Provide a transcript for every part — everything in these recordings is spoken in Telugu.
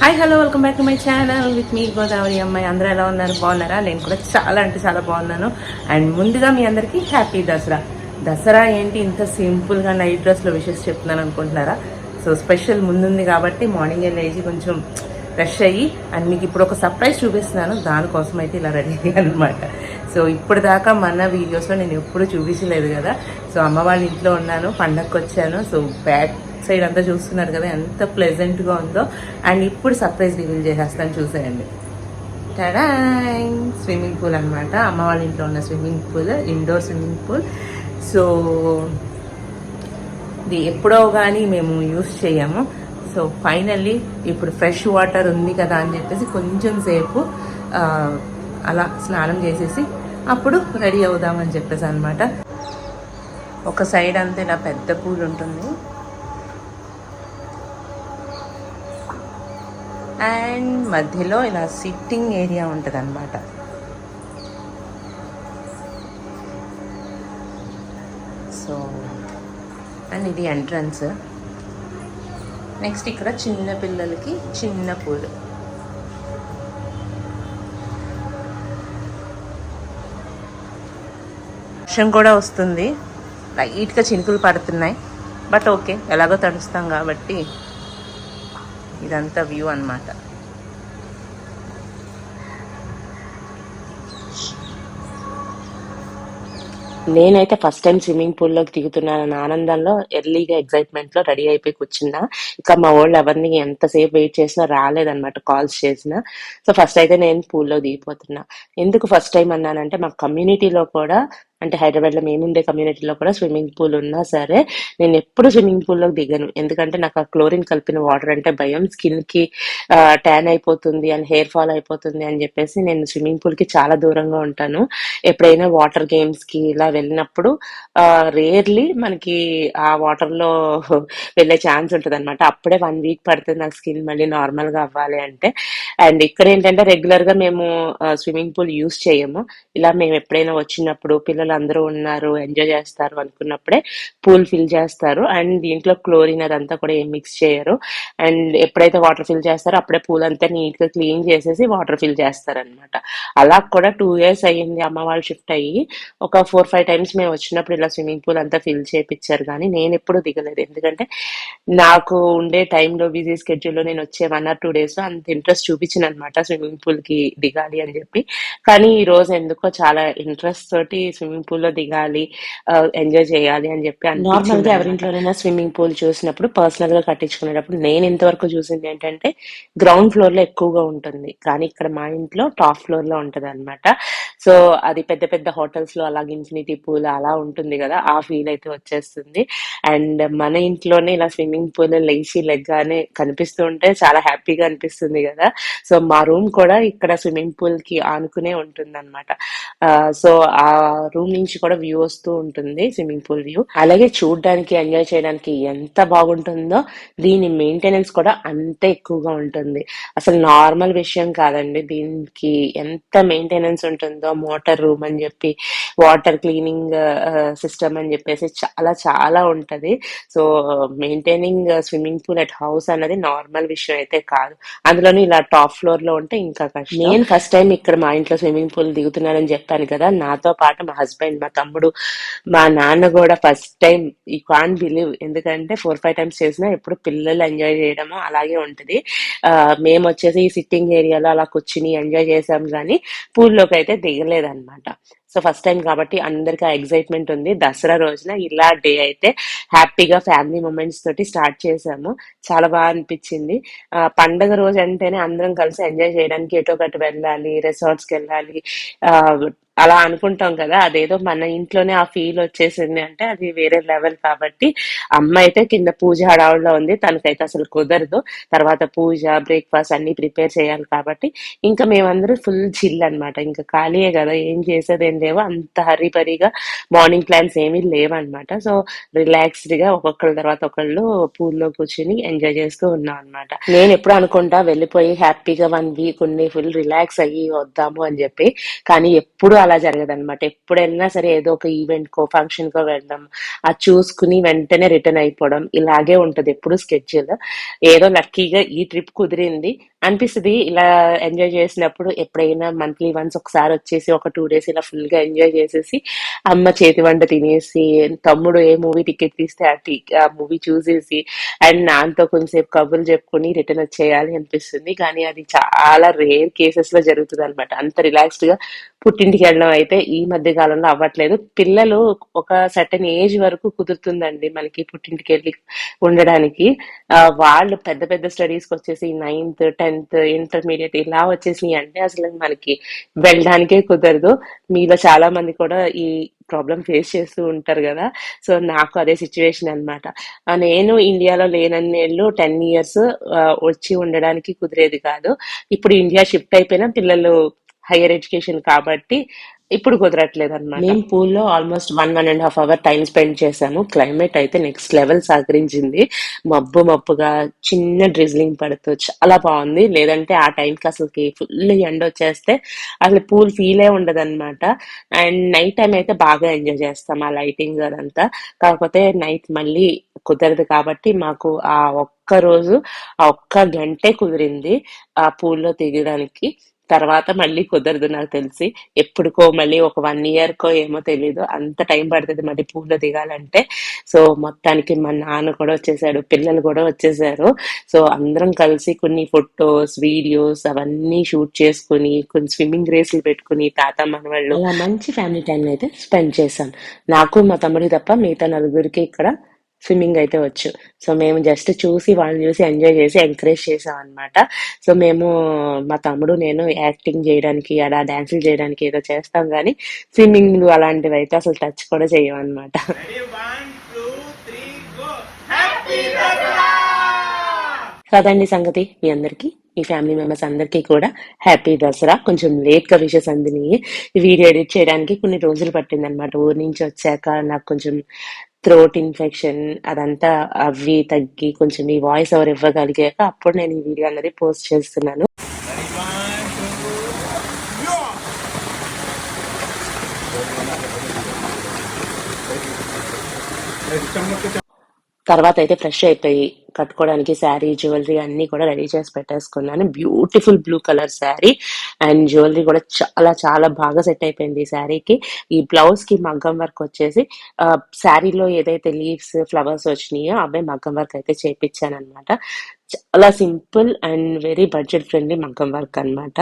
Hi hello welcome back to my channel with me Godavari అమ్మాయి. అందరూ ఎలా ఉన్నారు? బాగున్నారా? నేను కూడా చాలా అంటే చాలా బాగున్నాను. అండ్ ముందుగా మీ అందరికీ హ్యాపీ దసరా. దసరా ఏంటి? ఇంత సింపుల్గా నైట్ డ్రెస్లో విషెస్ చెప్తున్నాను అనుకుంటున్నారా? సో స్పెషల్ ముందుంది కాబట్టి మార్నింగ్ లేచి కొంచెం ఫ్రెష్ అయ్యి అండ్ మీకు ఇప్పుడు ఒక సర్ప్రైజ్ చూపిస్తున్నాను. దానికోసం అయితే ఇలా రెడీ అనమాట సో ఇప్పుడు దాకా మన వీడియోస్లో నేను ఎప్పుడు చూపించలేదు కదా. సో అమ్మ వాళ్ళ ఇంట్లో ఉన్నాను పండగకి వచ్చాను సో బ్యాక్ సైడ్ అంతా చూస్తున్నారు కదా ఎంత ప్లెజెంట్గా ఉందో. అండ్ ఇప్పుడు సర్ప్రైజ్ రివీల్ చేసేస్తాను చూసేయండి. టడాయ్ స్విమ్మింగ్ పూల్ అనమాట అమ్మ వాళ్ళ ఇంట్లో ఉన్న swimming pool indoor swimming pool so ఇది ఎప్పుడో కానీ మేము యూస్ చేయము. సో ఫైనల్లీ ఇప్పుడు ఫ్రెష్ వాటర్ ఉంది కదా అని చెప్పేసి కొంచెం సేపు అలా స్నానం చేసేసి అప్పుడు రెడీ అవుదామని చెప్పేసి అనమాట ఒక సైడ్ అంతే నా పెద్ద పూల్ ఉంటుంది. అండ్ మధ్యలో ఇలా సిట్టింగ్ ఏరియా ఉంటుంది అనమాట సో అండ్ ఇది ఎంట్రన్స్ నెక్స్ట్ ఇక్కడ చిన్న పిల్లలకి చిన్న పూల్ వర్షం కూడా వస్తుంది. లైట్గా చినుకులు పడుతున్నాయి. బట్ ఓకే ఎలాగో తడుస్తాం కాబట్టి ఇదంతా వ్యూ అన్నమాట. నేనైతే ఫస్ట్ టైం స్విమ్మింగ్ పూల్లోకి దిగుతున్నానన్న ఆనందంలో ఎర్లీగా ఎగ్జైట్మెంట్లో రెడీ అయిపోయి కూర్చున్నా. ఇక మా వాళ్ళు ఎవరిని ఎంతసేపు వెయిట్ చేసినా రాలేదన్నమాట కాల్స్ చేసినా. సో ఫస్ట్ అయితే నేను పూల్లో దిగిపోతున్నా. ఎందుకు ఫస్ట్ టైం అన్నానంటే మా కమ్యూనిటీలో కూడా అంటే హైదరాబాద్లో మేముండే కమ్యూనిటీలో కూడా స్విమ్మింగ్ పూల్ ఉన్నా సరే నేను ఎప్పుడు స్విమ్మింగ్ పూల్లోకి దిగను. ఎందుకంటే నాకు ఆ క్లోరిన్ కలిపిన వాటర్ అంటే భయం స్కిన్కి ట్యాన్ అయిపోతుంది అండ్ హెయిర్ ఫాల్ అయిపోతుంది అని చెప్పేసి నేను స్విమ్మింగ్ పూల్కి చాలా దూరంగా ఉంటాను. ఎప్పుడైనా వాటర్ గేమ్స్కి ఇలా వెళ్ళినప్పుడు రేర్లీ మనకి ఆ వాటర్లో వెళ్ళే ఛాన్స్ ఉంటుంది అనమాట అప్పుడే వన్ వీక్ పడుతుంది నాకు స్కిన్ మళ్ళీ నార్మల్గా అవ్వాలి అంటే. అండ్ ఇక్కడ ఏంటంటే రెగ్యులర్గా మేము స్విమ్మింగ్ పూల్ యూస్ చేయము. ఇలా మేము ఎప్పుడైనా వచ్చినప్పుడు పిల్లలు అందరూ ఉన్నారు ఎంజాయ్ చేస్తారు అనుకున్నప్పుడే పూల్ ఫిల్ చేస్తారు. అండ్ దీంట్లో క్లోరిన్ అదంతా కూడా ఏం మిక్స్ చేయరు. అండ్ ఎప్పుడైతే వాటర్ ఫిల్ చేస్తారో అప్పుడే పూల్ అంతా నీట్గా క్లీన్ చేసేసి వాటర్ ఫిల్ చేస్తారనమాట అలా కూడా టూ ఇయర్స్ అయ్యింది అమ్మ వాళ్ళు షిఫ్ట్ అయ్యి. ఒక ఫోర్ ఫైవ్ టైమ్స్ మేము వచ్చినప్పుడు ఇలా స్విమ్మింగ్ పూల్ అంతా ఫిల్ చేయించారు కానీ నేను ఎప్పుడు దిగలేదు. ఎందుకంటే నాకు ఉండే టైంలో బిజీ స్కెడ్యూల్లో నేను వచ్చే వన్ ఆర్ టూ డేస్ అంత ఇంట్రెస్ట్ చూపించిన అనమాట స్విమ్మింగ్ పూల్కి దిగాలి అని చెప్పి. కానీ ఈ రోజు ఎందుకో చాలా ఇంట్రెస్ట్ తోటి స్విమ్మింగ్ పూల్లో దిగాలి ఎంజాయ్ చేయాలి అని చెప్పి నార్మల్గా ఎవరింట్లోనైనా స్విమ్మింగ్ పూల్ చూసినప్పుడు పర్సనల్గా కట్టించుకునేటప్పుడు నేను ఇంతవరకు చూసింది ఏంటంటే గ్రౌండ్ ఫ్లోర్లో ఎక్కువగా ఉంటుంది. కానీ ఇక్కడ మా ఇంట్లో టాప్ ఫ్లోర్లో ఉంటది అనమాట సో అది పెద్ద పెద్ద హోటల్స్లో అలాగే ఇన్ఫినిటీ పూల్ అలా ఉంటుంది కదా ఆ ఫీల్ అయితే వచ్చేస్తుంది. అండ్ మన ఇంట్లోనే ఇలా స్విమ్మింగ్ పూల్ లేచి లెగ్గానే కనిపిస్తూ ఉంటే చాలా హ్యాపీగా అనిపిస్తుంది కదా. సో మా రూమ్ కూడా ఇక్కడ స్విమ్మింగ్ పూల్కి ఆనుకునే ఉంటుంది అనమాట సో ఆ రూమ్ నుంచి కూడా వ్యూ వస్తూ ఉంటుంది స్విమ్మింగ్ పూల్ వ్యూ. అలాగే చూడడానికి ఎంజాయ్ చేయడానికి ఎంత బాగుంటుందో దీని మెయింటెనెన్స్ కూడా అంతే ఎక్కువగా ఉంటుంది. అసలు నార్మల్ విషయం కాదండి దీనికి ఎంత మెయింటెనెన్స్ ఉంటుందో మోటార్ రూమ్ అని చెప్పి వాటర్ క్లీనింగ్ సిస్టమ్ అని చెప్పేసి చాలా చాలా ఉంటది. So maintaining swimming pool at house అన్నది నార్మల్ విషయం అయితే కాదు. అందులోని ఇలా టాప్ ఫ్లోర్లో ఉంటే ఇంకా కష్టం. నేను ఫస్ట్ టైం ఇక్కడ మా ఇంట్లో స్విమ్మింగ్ పూల్ దిగుతున్నానని చెప్పాను కదా నాతో పాటు మా హస్బెండ్ మా తమ్ముడు మా నాన్న కూడా ఫస్ట్ టైం ఈ కాన్ బిలీవ్ ఎందుకంటే ఫోర్ ఫైవ్ టైమ్స్ చేసినా ఎప్పుడు పిల్లలు ఎంజాయ్ చేయడము అలాగే ఉంటది. ఆ, మేము వచ్చేసి ఈ సిట్టింగ్ ఏరియాలో అలా కూర్చుని ఎంజాయ్ చేసాం కానీ పూల్లోకి అయితే దిగలేదన్నమాట. సో ఫస్ట్ టైం కాబట్టి అందరికి ఆ ఎగ్జైట్మెంట్ ఉంది. దసరా రోజున ఇలా డే అయితే హ్యాపీగా ఫ్యామిలీ మూమెంట్స్ తోటి స్టార్ట్ చేసాము. చాలా బాగా అనిపించింది. పండగ రోజు అంటేనే అందరం కలిసి ఎంజాయ్ చేయడానికి ఎటో ఒకటి వెళ్ళాలి రిసార్ట్స్కి వెళ్ళాలి ఆ, అలా అనుకుంటాం కదా అదేదో మన ఇంట్లోనే ఆ ఫీల్ వచ్చేసింది అంటే అది వేరే లెవెల్ కాబట్టి అమ్మ అయితే కింద పూజ హడావుడిలో ఉంది తనకైతే అసలు కుదరదు. తర్వాత పూజ బ్రేక్ఫాస్ట్ అన్ని ప్రిపేర్ చేయాలి కాబట్టి ఇంకా మేమందరూ ఫుల్ చిల్ అన్నమాట. ఇంకా ఖాళీయే కదా ఏం చేసేది ఏం లేవు. అంత హరిపరిగా మార్నింగ్ ప్లాన్స్ ఏమీ లేవన్నమాట. సో రిలాక్స్డ్గా ఒక్కొక్కళ్ళ తర్వాత ఒకళ్ళు పూల్లో కూర్చుని ఎంజాయ్ చేస్తూ ఉన్నాం అనమాట నేను ఎప్పుడు అనుకుంటా వెళ్ళిపోయి హ్యాపీగా వన్ వీక్ ఉండి ఫుల్ రిలాక్స్ అయ్యి వద్దాము అని చెప్పి కానీ ఎప్పుడు అలా జరగదన్నమాట. ఎప్పుడైనా సరే ఏదో ఒక ఈవెంట్ కో ఫంక్షన్ కో వెళ్ళడం అది చూసుకుని వెంటనే రిటర్న్ అయిపోవడం ఇలాగే ఉంటది ఎప్పుడు స్కెడ్యూల్. ఏదో లక్కీగా ఈ ట్రిప్ కుదిరింది అనిపిస్తుంది. ఇలా ఎంజాయ్ చేసినప్పుడు ఎప్పుడైనా మంత్లీ వన్స్ ఒకసారి వచ్చేసి ఒక టూ డేస్ ఇలా ఫుల్గా ఎంజాయ్ చేసేసి అమ్మ చేతి వంట తినేసి తమ్ముడు ఏ మూవీ టికెట్ తీస్తే ఆ ఆ మూవీ చూసేసి అండ్ నాన్నతో కొంచెంసేపు కబుర్లు చెప్పుకొని రిటర్న్ వచ్చేయాలి అనిపిస్తుంది. కానీ అది చాలా రేర్ కేసెస్లో జరుగుతుంది అనమాట అంత రిలాక్స్డ్గా పుట్టింటికి వెళ్ళడం అయితే ఈ మధ్య కాలంలో అవ్వట్లేదు. పిల్లలు ఒక సర్టన్ ఏజ్ వరకు కుదురుతుందండి మనకి పుట్టింటికి వెళ్ళి ఉండడానికి. వాళ్ళు పెద్ద పెద్ద స్టడీస్కి వచ్చేసి నైన్త్ టెన్త్ ఇంటర్మీడియట్ ఇలా వచ్చేసినాయి అంటే అసలు మనకి వెళ్ళడానికే కుదరదు. మీలో చాలా మంది కూడా ఈ ప్రాబ్లం ఫేస్ చేస్తూ ఉంటారు కదా. సో నాకు అదే సిచ్యువేషన్ అనమాట నేను ఇండియాలో లేనన్నేళ్ళు టెన్ ఇయర్స్ వచ్చి ఉండడానికి కుదిరేది కాదు. ఇప్పుడు ఇండియా షిఫ్ట్ అయిపోయినా పిల్లలు హైయర్ ఎడ్యుకేషన్ కాబట్టి ఇప్పుడు కుదరట్లేదు అనమాట మేము పూల్లో almost one one and half hour time spend చేశాము క్లైమేట్ అయితే నెక్స్ట్ లెవెల్ సహకరించింది. మబ్బు మబ్బుగా చిన్న డ్రిజ్లింగ్ పడుతూ చాలా బాగుంది. లేదంటే ఆ టైంకి అసలుకి ఫుల్ ఎండ వచ్చేస్తే అసలు పూల్ ఫీలే ఉండదు అనమాట అండ్ నైట్ టైం అయితే బాగా ఎంజాయ్ చేస్తాం ఆ లైటింగ్ అదంతా. కాకపోతే నైట్ మళ్ళీ కుదరదు కాబట్టి మాకు ఆ ఒక్క రోజు ఆ ఒక్క గంటే కుదిరింది ఆ పూల్లో దిగడానికి తర్వాత మళ్ళీ కుదరదు నాకు తెలిసి. ఎప్పుడుకో మళ్ళీ ఒక వన్ ఇయర్ కో ఏమో తెలీదు. అంత టైం పడుతుంది మళ్ళీ పూలు దిగాలంటే. సో మొత్తానికి మా నాన్న కూడా వచ్చేసాడు పిల్లలు కూడా వచ్చేసారు. సో అందరం కలిసి కొన్ని ఫొటోస్ వీడియోస్ అవన్నీ షూట్ చేసుకుని కొన్ని స్విమ్మింగ్ రేసులు పెట్టుకుని తాత మనవాళ్ళు మంచి ఫ్యామిలీ టైం అయితే స్పెండ్ చేశాం నాకు మా తమ్ముడికి తప్ప మిగతా నలుగురికి ఇక్కడ స్విమ్మింగ్ అయితే వచ్చు. సో మేము జస్ట్ చూసి వాళ్ళని చూసి ఎంజాయ్ చేసి ఎంకరేజ్ చేసాం అనమాట సో మేము మా తమ్ముడు నేను యాక్టింగ్ చేయడానికి అలా డాన్సులు చేయడానికి ఏదో చేస్తాం కానీ స్విమ్మింగ్ అలాంటివి అయితే అసలు టచ్ కూడా చేయం అనమాట అదండి సంగతి మీ అందరికీ మీ ఫ్యామిలీ మెంబర్స్ అందరికీ కూడా హ్యాపీ దసరా. కొంచెం లేట్గా విషెస్ అందినాయి. వీడియో ఎడిట్ చేయడానికి కొన్ని రోజులు పట్టింది అనమాట ఊరి నుంచి వచ్చాక నాకు కొంచెం థ్రోట్ ఇన్ఫెక్షన్ అదంతా అవి తగ్గి కొంచెం ఈ వాయిస్ ఓవర్ ఇవ్వగలిగాక అప్పుడు నేను ఈ వీడియో అనేది పోస్ట్ చేస్తున్నాను. తర్వాత అయితే ఫ్రెష్ అయిపోయి కట్టుకోవడానికి శారీ జ్యువెలరీ అన్ని కూడా రెడీ చేసి పెట్టేసుకున్నాను. Beautiful blue colour sari. And jewellery కూడా చాలా చాలా బాగా సెట్ అయిపోయింది ఈ శారీకి. ఈ బ్లౌజ్కి మగ్గం వర్క్ వచ్చేసి శారీలో ఏదైతే లీవ్స్ ఫ్లవర్స్ వచ్చినాయో అవే మగ్గం వర్క్ అయితే చేపించాను అనమాట చాలా simple and very budget friendly మగ్గం వర్క్ అన్నమాట.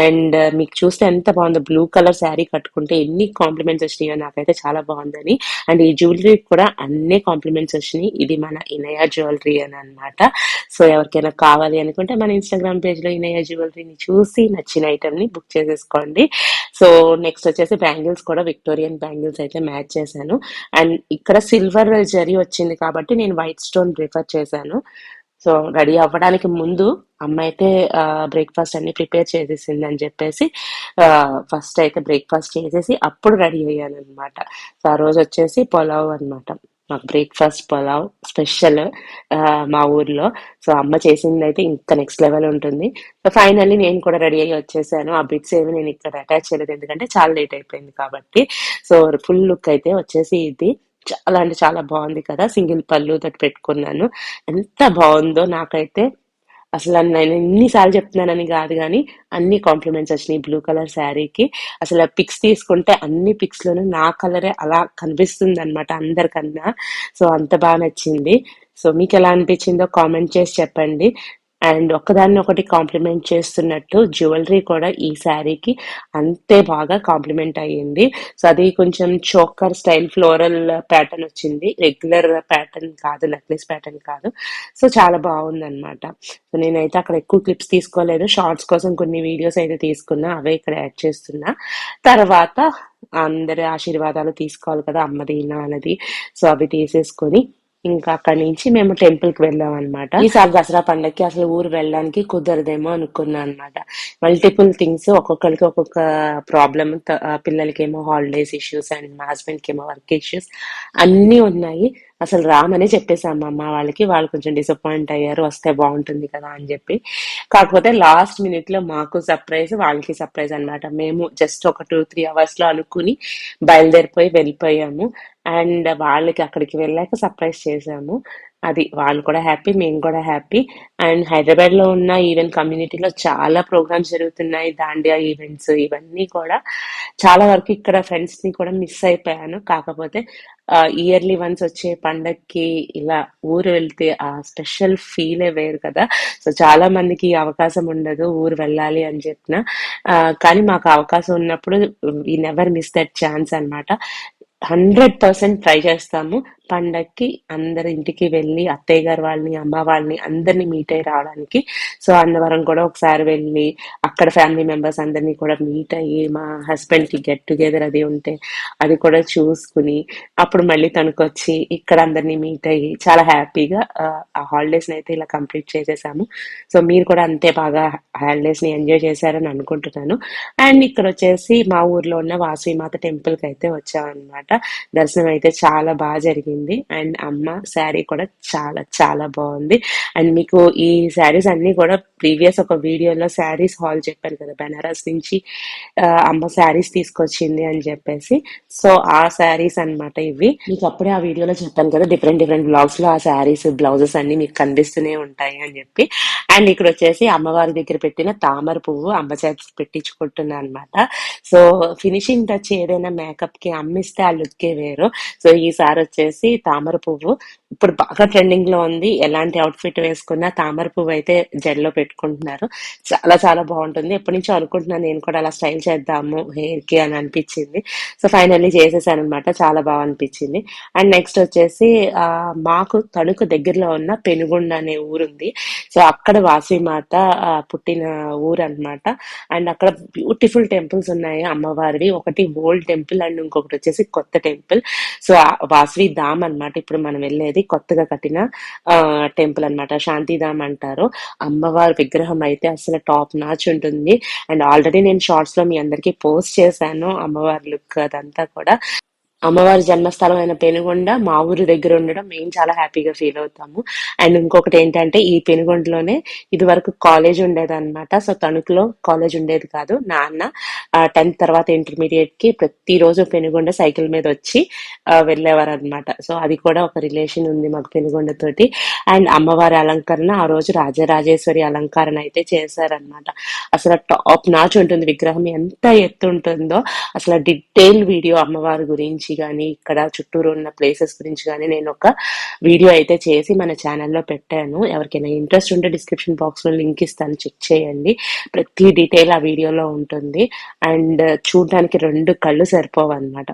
అండ్ మీకు చూస్తే ఎంత బాగుందో బ్లూ కలర్ శారీ కట్టుకుంటే ఎన్ని కాంప్లిమెంట్స్ వచ్చినాయో నాకైతే చాలా బాగుందని. అండ్ ఈ జ్యువెలరీ కూడా అన్ని కాంప్లిమెంట్స్ వచ్చినాయి. ఇది మన ఇనయ జ్యువెలరీ. అని అనమాట సో ఎవరికైనా కావాలి అనుకుంటే మన ఇన్స్టాగ్రామ్ పేజ్లో ఇనయ జ్యువెలరీని చూసి నచ్చిన ఐటమ్ని బుక్ చేసేసుకోండి. సో నెక్స్ట్ వచ్చేసి బ్యాంగిల్స్ కూడా విక్టోరియన్ బ్యాంగిల్స్ అయితే మ్యాచ్ చేశాను. అండ్ ఇక్కడ సిల్వర్ జరీ వచ్చింది కాబట్టి నేను వైట్ స్టోన్ ప్రిఫర్ చేశాను. సో రెడీ అవ్వడానికి ముందు అమ్మ అయితే బ్రేక్ఫాస్ట్ అన్ని ప్రిపేర్ చేసేసింది అని చెప్పేసి ఫస్ట్ అయితే బ్రేక్ఫాస్ట్ చేసేసి అప్పుడు రెడీ అయ్యాను అనమాట సో ఆ రోజు వచ్చేసి పొలావ్ అన్నమాట. మాకు బ్రేక్ఫాస్ట్ పులావ్ స్పెషల్ మా ఊర్లో. సో అమ్మ చేసింది అయితే ఇంకా నెక్స్ట్ లెవెల్ ఉంటుంది. సో ఫైనల్లీ నేను కూడా రెడీ అయ్యి వచ్చేసాను. ఆ బిట్స్ ఏమి నేను ఇక్కడ అటాచ్ చేయలేదు. ఎందుకంటే చాలా లేట్ అయిపోయింది కాబట్టి. సో ఫుల్ లుక్ అయితే వచ్చేసి ఇది. చాలా అంటే చాలా బాగుంది కదా. సింగిల్ పళ్ళు తోటి పెట్టుకున్నాను. ఎంత బాగుందో నాకైతే. అసలు నేను ఎన్నిసార్లు చెప్తున్నానని కాదు కానీ అన్ని కాంప్లిమెంట్స్ వచ్చినాయి. బ్లూ కలర్ శారీకి. అసలు పిక్స్ తీసుకుంటే అన్ని పిక్స్ లోనూ నా కలరే అలా కనిపిస్తుంది అనమాట అందరికన్నా. సో అంత బాగా నచ్చింది. సో మీకు ఎలా అనిపించిందో కామెంట్ చేసి చెప్పండి. అండ్ ఒకదాన్ని ఒకటి కాంప్లిమెంట్ చేస్తున్నట్టు జ్యువెలరీ కూడా ఈ శారీకి అంతే బాగా కాంప్లిమెంట్ అయ్యింది. సో అది కొంచెం చోకర్ స్టైల్ ఫ్లోరల్ ప్యాటర్న్ వచ్చింది. రెగ్యులర్ ప్యాటర్న్ కాదు నెక్లెస్ ప్యాటర్న్ కాదు. సో చాలా బాగుంది అనమాట సో నేనైతే అక్కడ ఎక్కువ క్లిప్స్ తీసుకోలేదు. షార్ట్స్ కోసం కొన్ని వీడియోస్ అయితే తీసుకున్నా అవే ఇక్కడ యాడ్ చేస్తున్నా. తర్వాత అందరి ఆశీర్వాదాలు తీసుకోవాలి కదా అమ్మది నాన్నది సో అవి తీసేసుకొని ఇంకా అక్కడి నుంచి మేము టెంపుల్కి వెళ్ళాం అనమాట ఈసారి దసరా పండగకి అసలు ఊరు వెళ్ళడానికి కుదరదేమో అనుకున్నాను అనమాట మల్టిపుల్ థింగ్స్ ఒక్కొక్కరికి ఒక్కొక్క ప్రాబ్లమ్ పిల్లలకి ఏమో హాలిడేస్ ఇష్యూస్ అండ్ మా హస్బెండ్కి ఏమో వర్క్ ఇష్యూస్ అన్నీ ఉన్నాయి. అసలు రామని చెప్పేశాము అమ్మ వాళ్ళకి వాళ్ళు కొంచెం డిసప్పాయింట్ అయ్యారు వస్తే బాగుంటుంది కదా అని చెప్పి. కాకపోతే లాస్ట్ మినిట్లో మాకు సర్ప్రైజ్ వాళ్ళకి సర్ప్రైజ్ అన్నమాట. మేము జస్ట్ ఒక టూ త్రీ అవర్స్లో అనుకుని బయలుదేరిపోయి వెళ్ళిపోయాము. అండ్ వాళ్ళకి అక్కడికి వెళ్ళాక సర్ప్రైజ్ చేసాము అది వాళ్ళు కూడా హ్యాపీ మేము కూడా హ్యాపీ. అండ్ హైదరాబాద్లో ఉన్న ఈవెంట్ కమ్యూనిటీలో చాలా ప్రోగ్రామ్స్ జరుగుతున్నాయి దాండియా ఈవెంట్స్ ఇవన్నీ కూడా. చాలా వరకు ఇక్కడ ఫ్రెండ్స్ని కూడా మిస్ అయిపోయాను. కాకపోతే ఇయర్లీ వన్స్ వచ్చే పండక్కి ఇలా ఊరు వెళ్తే ఆ స్పెషల్ ఫీలే వేరు కదా. సో చాలా మందికి అవకాశం ఉండదు ఊరు వెళ్ళాలి అని చెప్పిన. కానీ మాకు అవకాశం ఉన్నప్పుడు ఈ నెవర్ మిస్ దట్ ఛాన్స్ అన్నమాట. హండ్రెడ్ పర్సెంట్ ట్రై చేస్తాము. పండక్కి అందరి ఇంటికి వెళ్ళి అత్తయ్య గారు వాళ్ళని అమ్మ వాళ్ళని అందరిని మీట్ అయ్యి రావడానికి. సో అన్నవరం కూడా ఒకసారి వెళ్ళి అక్కడ ఫ్యామిలీ మెంబర్స్ అందరినీ కూడా మీట్ అయ్యి మా హస్బెండ్కి గెట్ టుగెదర్ అది ఉంటే అది కూడా చూసుకుని అప్పుడు మళ్ళీ తనకు వచ్చి ఇక్కడ అందరినీ మీట్ అయ్యి చాలా హ్యాపీగా ఆ హాలిడేస్ అయితే ఇలా కంప్లీట్ చేసేసాము. సో మీరు కూడా అంతే బాగా హాలిడేస్ని ఎంజాయ్ చేశారని అనుకుంటున్నాను. అండ్ ఇక్కడ వచ్చేసి మా ఊర్లో ఉన్న వాసవిమాత టెంపుల్కి అయితే వచ్చామన్నమాట. దర్శనం అయితే చాలా బాగా జరిగింది. అండ్ అమ్మ శారీ కూడా చాలా చాలా బాగుంది. అండ్ మీకు ఈ శారీస్ అన్ని కూడా ప్రీవియస్ ఒక వీడియోలో శారీస్ హాల్ చెప్పాను కదా బెనారస్ నుంచి అమ్మ శారీస్ తీసుకొచ్చింది అని చెప్పేసి. సో ఆ శారీస్ అన్నమాట ఇవి. మీకు అప్పుడే ఆ వీడియోలో చెప్పాను కదా డిఫరెంట్ డిఫరెంట్ బ్లాగ్స్లో ఆ శారీస్ బ్లౌజెస్ అన్ని మీకు కనిపిస్తూనే ఉంటాయి అని చెప్పి. అండ్ ఇక్కడ వచ్చేసి అమ్మవారి దగ్గర పెట్టిన తామర పువ్వు అమ్మ చేతి పెట్టించుకుంటున్నా అనమాట సో ఫినిషింగ్ టచ్ ఏదైనా మేకప్కి అమ్మిస్తే ఆ లుక్కే వేరు. సో ఈసారి వచ్చేసి తామర పువ్వు. ఇప్పుడు బాగా ట్రెండింగ్లో ఉంది. ఎలాంటి అవుట్ఫిట్ వేసుకున్నా తామర పువ్వు అయితే జెల్లో పెట్టుకుంటున్నారు. చాలా చాలా బాగుంటుంది. ఎప్పటి నుంచో అనుకుంటున్నాను నేను కూడా అలా స్టైల్ చేద్దాము హెయిర్కి అని అనిపించింది. సో ఫైనల్లీ చేసేసాను అనమాట చాలా బాగా అనిపించింది. అండ్ నెక్స్ట్ వచ్చేసి మాకు తణుకు దగ్గరలో ఉన్న పెనుగొండ అనే ఊరుంది. సో అక్కడ వాసిమాత పుట్టిన ఊరు అన్నమాట అండ్ అక్కడ బ్యూటిఫుల్ టెంపుల్స్ ఉన్నాయి అమ్మవారివి. ఒకటి ఓల్డ్ టెంపుల్ అండ్ ఇంకొకటి వచ్చేసి కొత్త టెంపుల్ సో వాసవి దా ధామ్ అన్నమాట. ఇప్పుడు మనం వెళ్ళేది కొత్తగా కట్టిన టెంపుల్ అన్నమాట. శాంతిధామ్ అంటారు. అమ్మవారి విగ్రహం అయితే అసలు టాప్ నాచ్ ఉంటుంది. అండ్ ఆల్రెడీ నేను షార్ట్స్లో మీ అందరికీ పోస్ట్ చేశాను అమ్మవారి లుక్ అదంతా కూడా. అమ్మవారి జన్మస్థలం అయిన పెనుగొండ మా ఊరి దగ్గర ఉండడం మేము చాలా హ్యాపీగా ఫీల్ అవుతాము. అండ్ ఇంకొకటి ఏంటంటే ఈ పెనుగొండలోనే ఇది వరకు కాలేజ్ ఉండేది అనమాట సో తణుకులో కాలేజ్ ఉండేది కాదు. నాన్న టెన్త్ తర్వాత ఇంటర్మీడియట్కి ప్రతిరోజు పెనుగొండ సైకిల్ మీద వచ్చి వెళ్ళేవారు అనమాట సో అది కూడా ఒక రిలేషన్ ఉంది మాకు పెనుగొండ తోటి. అండ్ అమ్మవారి అలంకరణ ఆ రోజు రాజరాజేశ్వరి అలంకరణ అయితే చేశారనమాట అసలు టాప్ నాచ్ ఉంటుంది విగ్రహం ఎంత ఎత్తు ఉంటుందో. అసలు డీటెయిల్ వీడియో అమ్మవారి గురించి కానీ ఇక్కడ చుట్టూరు ఉన్న ప్లేసెస్ గురించి కానీ నేను ఒక వీడియో అయితే చేసి మన ఛానల్లో పెట్టాను. ఎవరికైనా ఇంట్రెస్ట్ ఉంటే డిస్క్రిప్షన్ బాక్స్లో లింక్ ఇస్తాను. చెక్ చేయండి. ప్రతి డీటెయిల్ ఆ వీడియోలో ఉంటుంది. అండ్ చూడడానికి రెండు కళ్ళు సరిపోవు అనమాట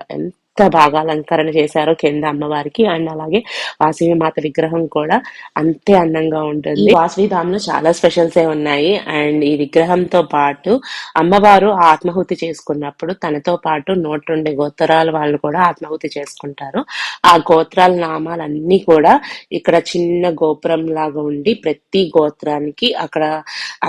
ఎంత బాగా అలంకరణ చేశారో కింద అమ్మవారికి అండ్ అలాగే వాసవి మాత విగ్రహం కూడా అంతే అందంగా ఉంటుంది. ఈ వాసవి చాలా స్పెషల్స్ ఏ ఉన్నాయి. అండ్ ఈ విగ్రహంతో పాటు అమ్మవారు ఆత్మాహుతి చేసుకున్నప్పుడు తనతో పాటు నూట రెండు గోత్రాల వాళ్ళు కూడా ఆత్మాహుతి చేసుకుంటారు. ఆ గోత్రాల నామాలన్నీ కూడా ఇక్కడ చిన్న గోపురం లాగా ఉండి ప్రతి గోత్రానికి అక్కడ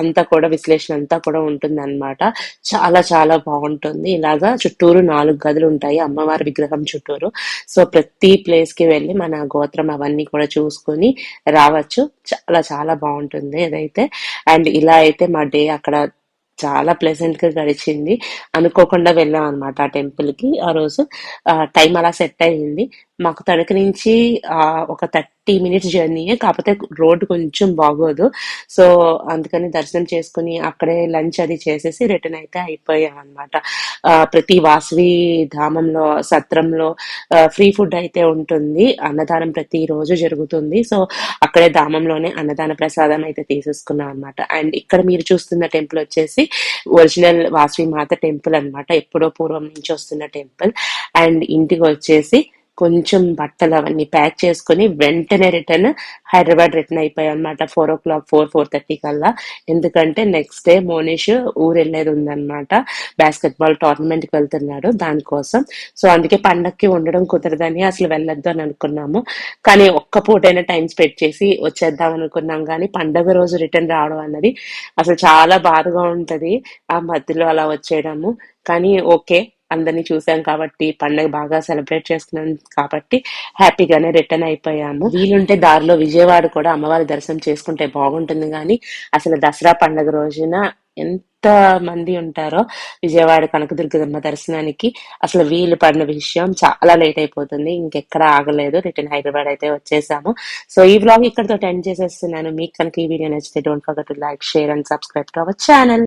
అంతా కూడా విశ్లేషణ అంతా కూడా ఉంటుంది అనమాట చాలా చాలా బాగుంటుంది. ఇలాగా చుట్టూరు నాలుగు గదులు ఉంటాయి. అమ్మవారి విగ్రహం చుట్టూరు. సో ప్రతి ప్లేస్కి వెళ్ళి మన గోత్రం అవన్నీ కూడా చూసుకొని రావచ్చు. చాలా చాలా బాగుంటుంది ఏదైతే అండ్ ఇలా అయితే మా డే అక్కడ చాలా ప్లెజెంట్గా గడిచింది. అనుకోకుండా వెళ్ళాం అనమాట ఆ టెంపుల్కి. ఆ రోజు టైం అలా సెట్ అయ్యింది మాకు తణుకు నుంచి ఆ, ఒక థర్టీ మినిట్స్ జర్నీ కాకపోతే రోడ్ కొంచెం బాగోదు. సో అందుకని దర్శనం చేసుకుని అక్కడే లంచ్ అది చేసేసి రిటర్న్ అయితే అయిపోయాం అనమాట ప్రతి వాసవి ధామంలో సత్రంలో ఫ్రీ ఫుడ్ అయితే ఉంటుంది. అన్నదానం ప్రతి రోజు జరుగుతుంది. సో అక్కడే ధామంలోనే అన్నదాన ప్రసాదం అయితే తీసేసుకున్నాం అనమాట అండ్ ఇక్కడ మీరు చూస్తున్న టెంపుల్ వచ్చేసి ఒరిజినల్ వాసవి మాత టెంపుల్ అన్నమాట. ఎప్పుడో పూర్వం నుంచి వస్తున్న టెంపుల్. అండ్ ఇంటికి వచ్చేసి కొంచెం బట్టలు అవన్నీ ప్యాక్ చేసుకుని వెంటనే రిటర్న్ హైదరాబాద్ రిటర్న్ అయిపోయాయి అనమాట four o'clock four four thirty కల్లా. ఎందుకంటే నెక్స్ట్ డే మోనిష్ ఊరు వెళ్ళేది ఉందన్నమాట. బాస్కెట్ బాల్ టోర్నమెంట్కి వెళ్తున్నాడు దానికోసం. సో అందుకే పండక్కి ఉండడం కుదరదని అసలు వెళ్ళొద్దు అని అనుకున్నాము. కానీ ఒక్క పూటైనా టైం స్పెండ్ చేసి వచ్చేద్దాం అనుకున్నాం. కానీ పండగ రోజు రిటర్న్ రావడం అన్నది అసలు చాలా బాధగా ఉంటది ఆ మధ్యలో అలా వచ్చేయడము. కానీ ఓకే అందరినీ చూసాం కాబట్టి పండగ బాగా సెలబ్రేట్ చేసుకున్నాం కాబట్టి హ్యాపీగానే రిటర్న్ అయిపోయాము. వీలుంటే దారిలో విజయవాడ కూడా అమ్మవారి దర్శనం చేసుకుంటే బాగుంటుంది కానీ అసలు దసరా పండగ రోజున ఎంత మంది ఉంటారో విజయవాడ కనకదుర్గమ్మ దర్శనానికి అసలు వీలు పడిన విషయం చాలా లేట్ అయిపోతుంది. ఇంకెక్కడ ఆగలేదు. రిటర్న్ హైదరాబాద్ అయితే వచ్చేసాము. సో ఈ బ్లాగ్ ఇక్కడతో ఎండ్ చేసేస్తున్నాను. మీకు కనుక ఈ వీడియో నచ్చితే don't forget to like share and subscribe to our channel